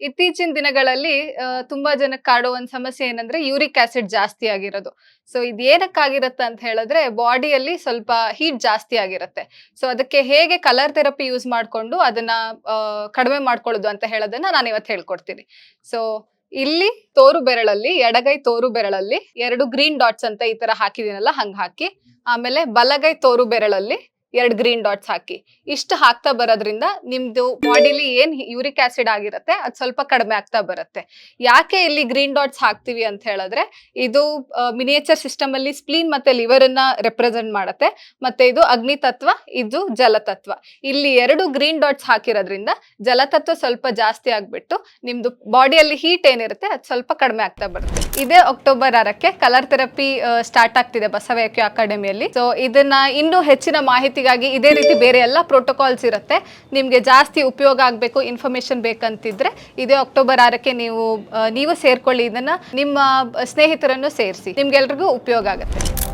ಇತ್ತೀಚಿನ ದಿನಗಳಲ್ಲಿ ತುಂಬಾ ಜನಕ್ಕೆ ಕಾಡೋ ಒಂದು ಸಮಸ್ಯೆ ಏನಂದ್ರೆ ಯೂರಿಕ್ ಆಸಿಡ್ ಜಾಸ್ತಿ ಆಗಿರೋದು. ಸೊ, ಇದು ಏನಕ್ಕಾಗಿರುತ್ತೆ ಅಂತ ಹೇಳಿದ್ರೆ ಬಾಡಿಯಲ್ಲಿ ಸ್ವಲ್ಪ ಹೀಟ್ ಜಾಸ್ತಿ ಆಗಿರುತ್ತೆ. ಸೊ, ಅದಕ್ಕೆ ಹೇಗೆ ಕಲರ್ ಥೆರಪಿ ಯೂಸ್ ಮಾಡಿಕೊಂಡು ಅದನ್ನ ಕಡಿಮೆ ಮಾಡ್ಕೊಳ್ಳೋದು ಅಂತ ಹೇಳೋದನ್ನ ನಾನು ಇವತ್ತು ಹೇಳ್ಕೊಡ್ತೀನಿ. ಸೊ, ಇಲ್ಲಿ ತೋರು ಬೆರಳಲ್ಲಿ, ಎಡಗೈ ತೋರು ಬೆರಳಲ್ಲಿ ಎರಡು ಗ್ರೀನ್ ಡಾಟ್ಸ್ ಅಂತ ಈ ತರ ಹಾಕಿದೀನಲ್ಲ ಹಂಗ ಹಾಕಿ, ಆಮೇಲೆ ಬಲಗೈ ತೋರು ಬೆರಳಲ್ಲಿ ಎರಡು ಗ್ರೀನ್ ಡಾಟ್ಸ್ ಹಾಕಿ. ಇಷ್ಟು ಹಾಕ್ತಾ ಬರೋದ್ರಿಂದ ನಿಮ್ದು ಬಾಡಿಲಿ ಏನ್ ಯೂರಿಕ್ ಆಸಿಡ್ ಆಗಿರುತ್ತೆ, ಅದು ಸ್ವಲ್ಪ ಕಡಿಮೆ ಆಗ್ತಾ ಬರುತ್ತೆ. ಯಾಕೆ ಇಲ್ಲಿ ಗ್ರೀನ್ ಡಾಟ್ಸ್ ಹಾಕ್ತಿವಿ ಅಂತ ಹೇಳಿದ್ರೆ, ಇದು ಮಿನಿಯೇಚರ್ ಸಿಸ್ಟಮ್ ಅಲ್ಲಿ ಸ್ಪ್ಲೀನ್ ಮತ್ತೆ ಲಿವರ್ ಅನ್ನ ರೆಪ್ರೆಸೆಂಟ್ ಮಾಡುತ್ತೆ, ಮತ್ತೆ ಇದು ಅಗ್ನಿ ತತ್ವ, ಇದು ಜಲತತ್ವ ಇಲ್ಲಿ ಎರಡು ಗ್ರೀನ್ ಡಾಟ್ಸ್ ಹಾಕಿರೋದ್ರಿಂದ ಜಲತತ್ವ ಸ್ವಲ್ಪ ಜಾಸ್ತಿ ಆಗ್ಬಿಟ್ಟು ನಿಮ್ದು ಬಾಡಿಯಲ್ಲಿ ಹೀಟ್ ಏನಿರುತ್ತೆ, ಅದು ಸ್ವಲ್ಪ ಕಡಿಮೆ ಆಗ್ತಾ ಬರುತ್ತೆ. ಇದೇ ಅಕ್ಟೋಬರ್ ಆರಕ್ಕೆ ಕಲರ್ ಥೆರಪಿ ಸ್ಟಾರ್ಟ್ ಆಗ್ತಿದೆ ಬಸವಯಾಕ್ಯು ಅಕಾಡೆಮಿಯಲ್ಲಿ. ಸೊ ಇದನ್ನ ಇನ್ನೂ ಹೆಚ್ಚಿನ ಮಾಹಿತಿಗಾಗಿ ಇದೇ ರೀತಿ ಬೇರೆ ಎಲ್ಲ ಪ್ರೋಟೋಕಾಲ್ಸ್ ಇರುತ್ತೆ. ನಿಮಗೆ ಜಾಸ್ತಿ ಉಪಯೋಗ ಆಗಬೇಕು ಇನ್ಫಾರ್ಮೇಶನ್ ಬೇಕಂತಿದ್ರೆ ಇದೇ ಅಕ್ಟೋಬರ್ ಆರಕ್ಕೆ ನೀವು ನೀವು ಸೇರ್ಕೊಳ್ಳಿ. ಇದನ್ನ ನಿಮ್ಮ ಸ್ನೇಹಿತರನ್ನು ಸೇರಿಸಿ. ನಿಮ್ಗೆಲ್ರಿಗೂ ಉಪಯೋಗ ಆಗುತ್ತೆ.